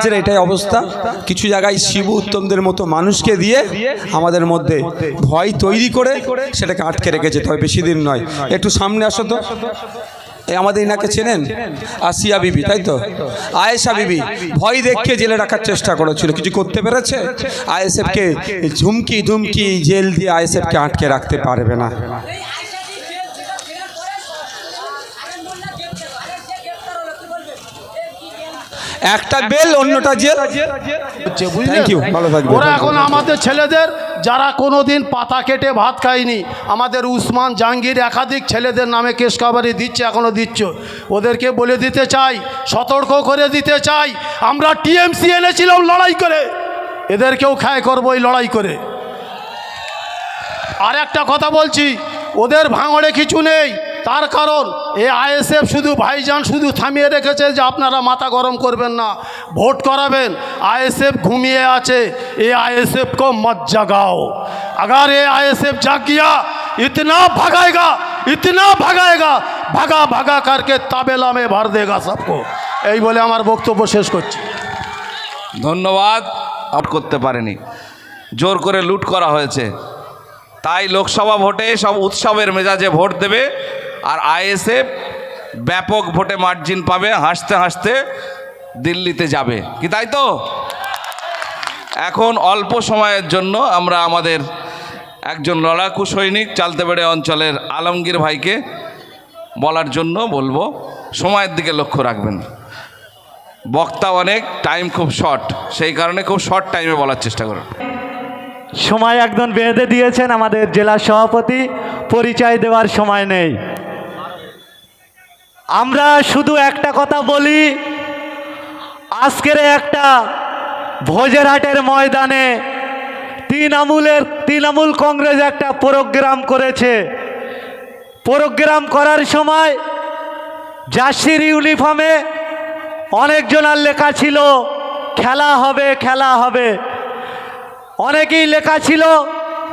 রাজ্যের এটাই অবস্থা। কিছু জায়গায় শিবু উত্তমদের মতো মানুষকে দিয়ে আমাদের মধ্যে ভয় তৈরি করে সেটাকে আটকে রেখেছে, তবে বেশি দিন নয়। একটু সামনে আসো তো। আমাদের ইনাকে চেনেন? আসিয়া বিবি, তাই তো? আয়েশা বিবি, ভয় দেখিয়ে জেলে রাখার চেষ্টা করেছিল। কিছু করতে পেরেছে? আইএসএফকে ঝুমকি ধুমকি জেল দিয়ে আইএসএফকে আটকে রাখতে পারবে না। একটা বেল অন্যটা জেল। হচ্ছে বুঝলেন? ভালো থাকবেন। ওরা এখন আমাদের ছেলেদের যারা কোনোদিন পাতা কেটে ভাত খায়নি আমাদের উসমান জাহাঙ্গীর একাধিক ছেলেদের নামে কেস কাবারি দিচ্ছে এখনও দিচ্ছ। ওদেরকে বলে দিতে চাই সতর্ক করে দিতে চাই। আমরা টিএমসি এনেছিলাম লড়াই করে। এদেরকেও খায় করব এই লড়াই করে। আর একটা কথা বলছি ওদের ভাঙড়ে কিছু নেই। তার কারণ এ আইএসএফ শুধু ভাইজান শুধু থামিয়ে রেখেছে যে আপনারা মাথা গরম করবেন না ভোট করাবেন আইএসএফ ঘুমিয়ে আছে এ आईएसएफ को मत जगाओ अगर ये आईएसएफ जाग गया इतना भगाएगा इतना भगाएगा भगा भगा करके ताबेला में भर देगा सबको এই বলে আমার বক্তব্য শেষ করছি ধন্যবাদ আপ করতে পারেনি জোর করে লুট করা হয়েছে তাই লোকসভা ভোটে সব উৎসবের মেজাজে ভোট দেবে আর আইএসএফ ব্যাপক ভোটে মার্জিন পাবে, হাসতে হাসতে দিল্লিতে যাবে। কি তাই তো? এখন অল্প সময়ের জন্য আমরা আমাদের একজন লড়াকু সৈনিক চালতেবেড়ে অঞ্চলের আলমগীর ভাইকে বলার জন্য বলব, সময়ের দিকে লক্ষ্য রাখবেন। বক্তা অনেক টাইম খুব শর্ট সেই কারণে খুব শর্ট টাইমে বলার চেষ্টা করুন। সময় একদম বেঁধে দিয়েছেন আমাদের জেলা সভাপতি, পরিচয় দেওয়ার সময় নেই। আমরা শুধু একটা কথা বলি, আজকের একটা ভোজেরহাটের ময়দানে তৃণমূলের, তৃণমূল কংগ্রেস একটা প্রোগ্রাম করেছে। প্রোগ্রাম করার সময় জার্সির ইউনিফর্মে অনেকজনার লেখা ছিল, খেলা হবে খেলা হবে। অনেকেই লেখা ছিল,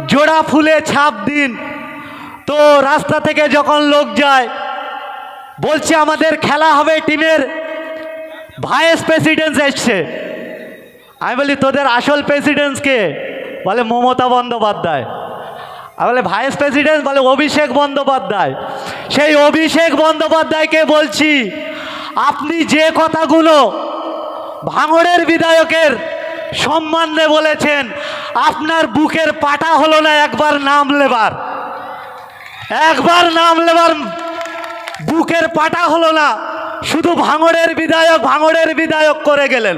জোড়া ফুলে ছাপ দিন। তো রাস্তা থেকে যখন লোক যায় বলছে, আমাদের খেলা হবে টিমের ভাইস প্রেসিডেন্ট এসছে। আমি বলি, তোদের আসল প্রেসিডেন্টকে বলে, মমতা বন্দ্যোপাধ্যায়। আমি বলে, ভাইস প্রেসিডেন্ট বলে, অভিষেক বন্দ্যোপাধ্যায়। সেই অভিষেক বন্দ্যোপাধ্যায়কে বলছি, আপনি যে কথাগুলো ভাঙড়ের বিধায়কের সম্মানে বলেছেন, আপনার বুকের পাটা হলো না একবার নাম লেবার। একবার নাম লেবার বুকের পাটা হলো না, শুধু ভাঙড়ের বিধায়ক ভাঙড়ের বিধায়ক করে গেলেন।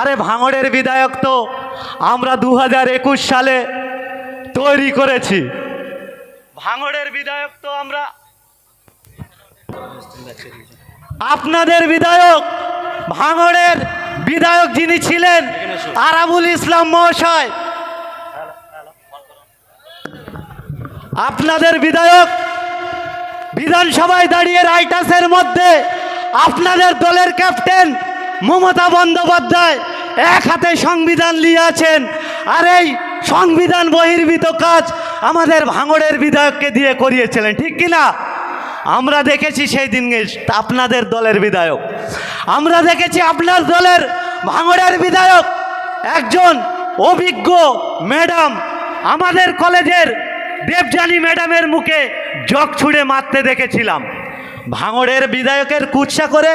আরে ভাঙড়ের বিধায়ক তো আমরা দু হাজার একুশ সালে তৈরি করেছি। ভাঙড়ের বিধায়ক তো আমরা আপনাদের বিধায়ক, ভাঙড়ের বিধায়ক যিনি ছিলেন আরাবুল ইসলাম মহাশয়। আপনাদের বিধায়ক বিধানসভায় দাঁড়িয়ে রাইটাসের মধ্যে আপনাদের দলের ক্যাপ্টেন মমতা বন্দ্যোপাধ্যায় এক হাতে সংবিধান নিয়ে আছেন আর এই সংবিধান বহির্ভূত কাজ আমাদের ভাঙড়ের বিধায়ককে দিয়ে করিয়েছিলেন, ঠিক কি না? আমরা দেখেছি সেই দিন আপনাদের দলের বিধায়ক। আমরা দেখেছি আপনার দলের ভাঙড়ের বিধায়ক একজন অভিজ্ঞ ম্যাডাম আমাদের কলেজের দেবজানী ম্যাডামের মুখে জগ ছুঁড়ে মারতে দেখেছিলাম। ভাঙড়ের বিধায়কের কুৎসা করে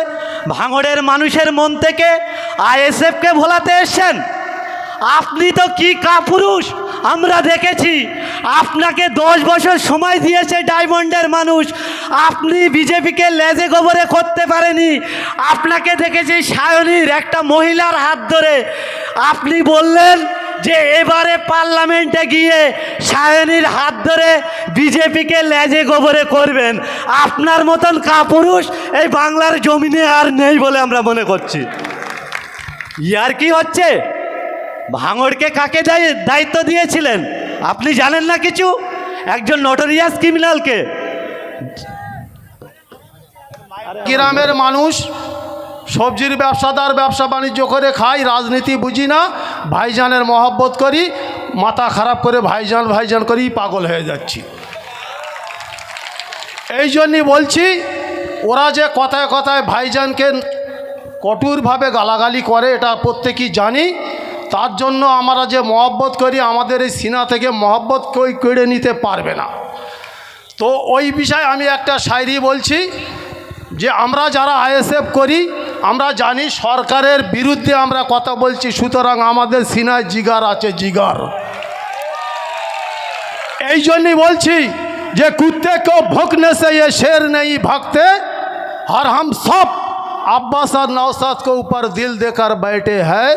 ভাঙড়ের মানুষের মন থেকে আইএসএফকে ভোলাতে এসছেন। আপনি তো কি কাপুরুষ? আমরা দেখেছি, আপনাকে দশ বছর সময় দিয়েছে ডায়মন্ডের মানুষ। আপনি বিজেপিকে লেজে গোবরে করতে পারেনি। আপনাকে দেখেছি সায়নীর একটা মহিলার হাত ধরে। আপনি বললেন যে এবারে পার্লামেন্টে গিয়ে সায়নীর হাত ধরে বিজেপিকে লেজে গোবরে করবেন, আপনার মতন কাপুরুষ এই বাংলার জমিনে আর নেই বলে আমরা মনে করছি। ইয়ার কি হচ্ছে? ভাঙড়কে কাকে দায়ী- দায়িত্ব দিয়েছিলেন? আপনি জানেন না কিছু? একজন নটোরিয়াস ক্রিমিনালকে গ্রামের মানুষ সবজির ব্যবসাদার ব্যবসা বাণিজ্য করে খাই, রাজনীতি বুঝি না, ভাইজানের মহব্বত করি, মাথা খারাপ করে ভাইজান ভাইজান করেই পাগল হয়ে যাচ্ছি। এই জন্যই বলছি, ওরা যে কথায় কথায় ভাইজানকে কঠোরভাবে গালাগালি করে, এটা প্রত্যেকেই জানি, তার জন্য আমরা যে মহব্বত করি, আমাদের এই সিনা থেকে মহব্বত কই কেড়ে নিতে পারবে না। তো ওই বিষয়ে আমি একটা শায়রি বলছি, যে আমরা যারা আইএসএফ করি আমরা জানি সরকারের বিরুদ্ধে আমরা কথা বলছি সুতরাং আমাদের সিনায় জিগার আছে জিগার এই জন্যই বলছি যে কুত্তে কেউ ভোকনে সে ये शेर नहीं भागते और हम सब अब्बास और नौसाद को ऊपर दिल देकर बैठे हैं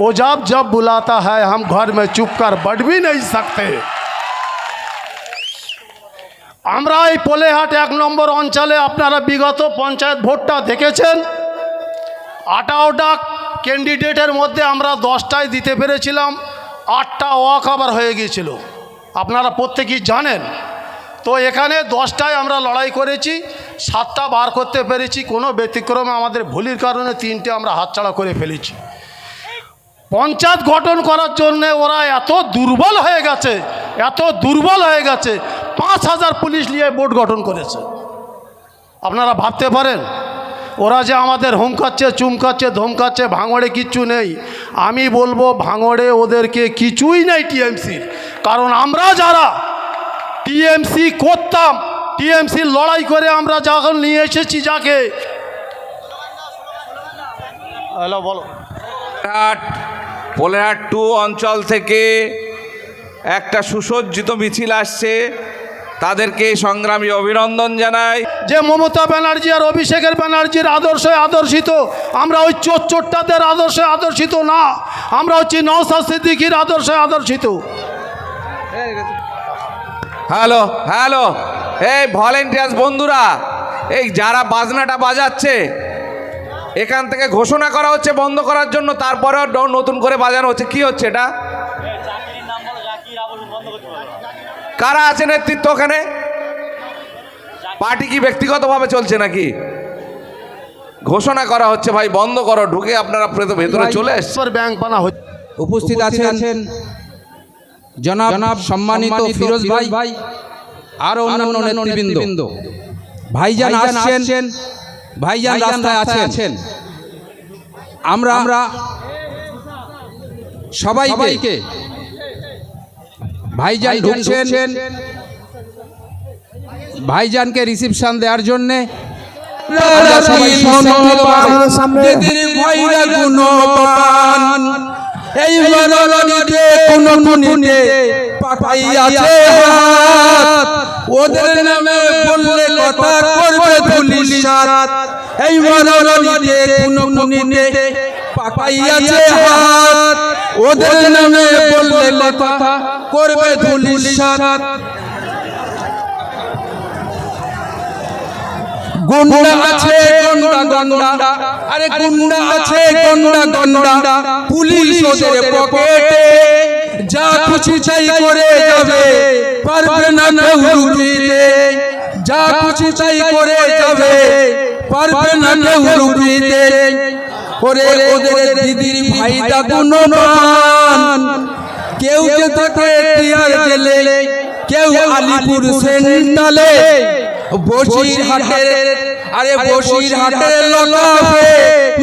ओजाब जब बुलाता है हम घर में चुप कर बढ़ भी नहीं सकते আমরা এই পোলেহাট এক নম্বর অঞ্চলে আপনারা বিগত পঞ্চায়েত ভোটটা দেখেছেন আটাওটা ক্যান্ডিডেটের মধ্যে আমরা দশটায় দিতে পেরেছিলাম, আটটা ওয়াক আবার হয়ে গিয়েছিল। আপনারা প্রত্যেকেই জানেন। তো এখানে দশটায় আমরা লড়াই করেছি, সাতটা বার করতে পেরেছি, কোনো ব্যতিক্রমে আমাদের ভুলির কারণে তিনটে আমরা হাতছাড়া করে ফেলেছি। পঞ্চায়েত গঠন করার জন্য ওরা এত দুর্বল হয়ে গেছে, এত দুর্বল হয়ে গেছে, পাঁচ হাজার পুলিশ নিয়ে বোর্ড গঠন করেছে। আপনারা ভাবতে পারেন ওরা যে আমাদের হুমকাচ্ছে, চুমকাচ্ছে, ধমকাচ্ছে, ভাঙড়ে কিচ্ছু নেই। আমি বলব, ভাঙড়ে ওদেরকে কিছুই নেই টিএমসির। কারণ আমরা যারা টিএমসি করতাম, টিএমসির লড়াই করে আমরা যখন নিয়ে এসেছি যাকে, হ্যালো, বলো। পোলেরহাট টু অঞ্চল থেকে একটা সুসজ্জিত মিছিল আসছে। তাদেরকে সংগ্রামী অভিনন্দন জানাই। যে মমতা ব্যানার্জি আর অভিষেকের ব্যানার্জির আদর্শে আদর্শিত আমরা ওই চোর চোরটাদের আদর্শে আদর্শিত না আমরা হচ্ছি নওসাদ সিদ্দিকির আদর্শে আদর্শিত। হ্যালো হ্যালো এই ভলেন্টিয়ার্স বন্ধুরা এই যারা বাজনাটা বাজাচ্ছে এখান থেকে ঘোষণা করা হচ্ছে বন্ধ করার জন্য তারপরেও ড- নতুন করে বাজানো হচ্ছে কি হচ্ছে এটা? কারা আছে নেতৃত্ব ওখানে? পার্টি কি ব্যক্তিগতভাবে চলছে নাকি? ঘোষণা করা হচ্ছে ভাই বন্ধ করো ঢুকে আপনারা ভেতরে- চলে এসছে ব্যাংক বানা উপস্থিত আছেন জনাব জনাব সম্মানিত ফিরোজ ভাই ভাই আর অন্যান্য নেতৃবৃন্দ। ভাইজান আসছেন। ভাইজান রাস্তায় আছেন। আমরা আমরা সবাইকে ভাইজান ঢুকছেন। ভাইজানকে রিসিপশন দেওয়ার জন্যে। এই কোন ওদের নামে বললে কথা করবে এই বরণীতে কোন হাত। ওদের নামে বললে কথা করবে ধুলিসাত গুন্ডা আছে, গন্ডা গন্ডা। আরে গুন্ডা আছে, গন্ডা গন্ডা। পুলিশ ওদের পকেটে। যা খুশি চাই করে যাবে, পারবে না কেউ রুখিতে যা খুশি চাই করে যাবে, পারবে না দিদির ভাইটা গুণমান কেউ যে থাকে টিয়ার জেলে কেউ আলিপুর সেন্টালে বসির হাটের আরে বসির হাটের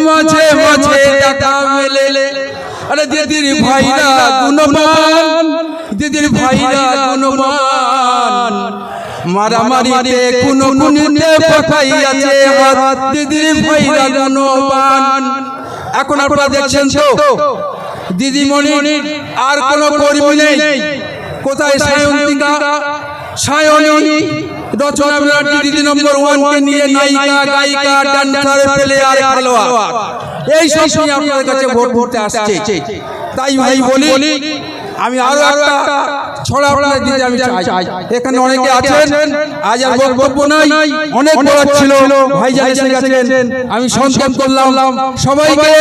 মাঝে মাঝে টাকা মেলে। আরে দিদির ভাইরা গুণমান দিদির ভাইরা গুণমান মারামারিতে কোন হাত দিদির ভাইরা গুণমান এখন আপনারা দেখছেন তো দিদিমণি আর কোন কর্মী নেই। কোথায় সায়ন্তিকা? সায়নী রচনা ব্যানার্জি দিদি নম্বর ওয়ানকে নিয়ে নায়িকা গায়িকা ডান্সার প্লেয়ার খেলোয়াড়। এই সব নিয়ে আপনাদের কাছে ভোট ভোটে আসছে। তাই ভাই বলি আমি আরও একটা ছড়া আপনাদের দিতে আমি চাই। এখানে অনেকে আছেন আজ আর বক্তব্য নাই অনেক বড় ছিল ভাইজান এসে গেছেন আমি সংক্ষেপ করলাম। সবাইকে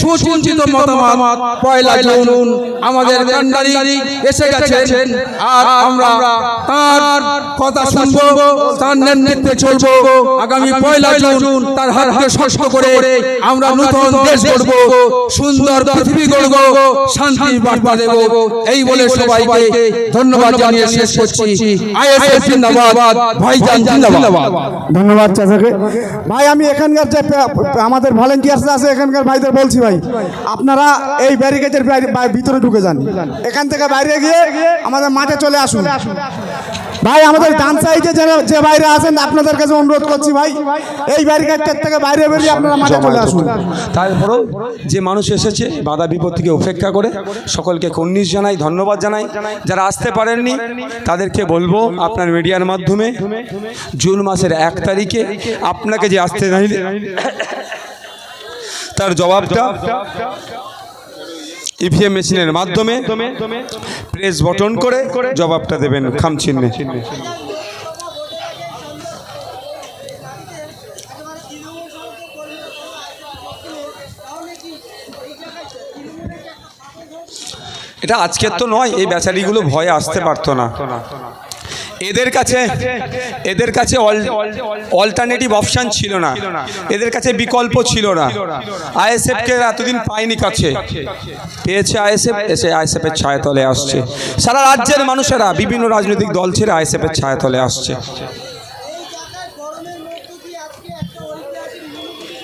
সুচিন্তিত মতামত পয়লা জুন আমাদের কান্ডারি এসে গেছেন আর আমরা তার কথা শুনব তার নেতৃত্বে চলবো। আগামী পয়লা জুন তার হাতকে শক্ত করে আমরা নতুন দেশ গড়ব সুন্দর পৃথিবী গড়ব শান্তি বার্তা দেব। এই বলে সবাইকে ধন্যবাদ জানিয়ে শেষ করছি। আইএসএফ জিন্দাবাদ। ভাইজান জিন্দাবাদ। ধন্যবাদ চাচাকে। ভাই আমি এখানকার যে আমাদের ভলেন্টিয়ার্স আছে এখানকার ভাইদের বলছি ভাই আপনারা এই ব্যারিকেডের ভিতরে ঢুকে যান। এখান থেকে বাইরে গিয়ে আমাদের মাঠে চলে আসুন। ভাই, আমাদের ডান সাইডে যে বাইরে আছেন, আপনাদের কাছে অনুরোধ করছি ভাই, এই ব্যারিকেডটার থেকে বাইরে বেরিয়ে আপনারা মাঠে চলে আসুন। তারপরেও যে মানুষ এসেছে, বাধা বিপত্তিকে উপেক্ষা করে, সকলকে কন্নিস জানাই, ধন্যবাদ জানাই। যারা আসতে পারেননি, তাদেরকে বলব আপনার মিডিয়ার মাধ্যমে, জুন মাসের এক তারিখে আপনাকে যে আসতে নাই তার জবাবটা ইভিএম মেশিনের মাধ্যমে প্রেস বটন করে জবাবটা দেবেন খামচিহ্নে। এটা আজকের তো নয় এই বেচারিগুলো ভয়ে আসতে পারতো না। এদের কাছে এদের কাছে অল্টারনেটিভ অপশান ছিল না। এদের কাছে বিকল্প ছিল না। আইএসএফকে এতদিন পায়নি কাছে। পেয়েছে আইএসএফ, এসে আইএসএফের ছায়াতলে আসছে। সারা রাজ্যের মানুষেরা, বিভিন্ন রাজনৈতিক দল ছেড়ে আইএসএফের ছায়াতলে আসছে।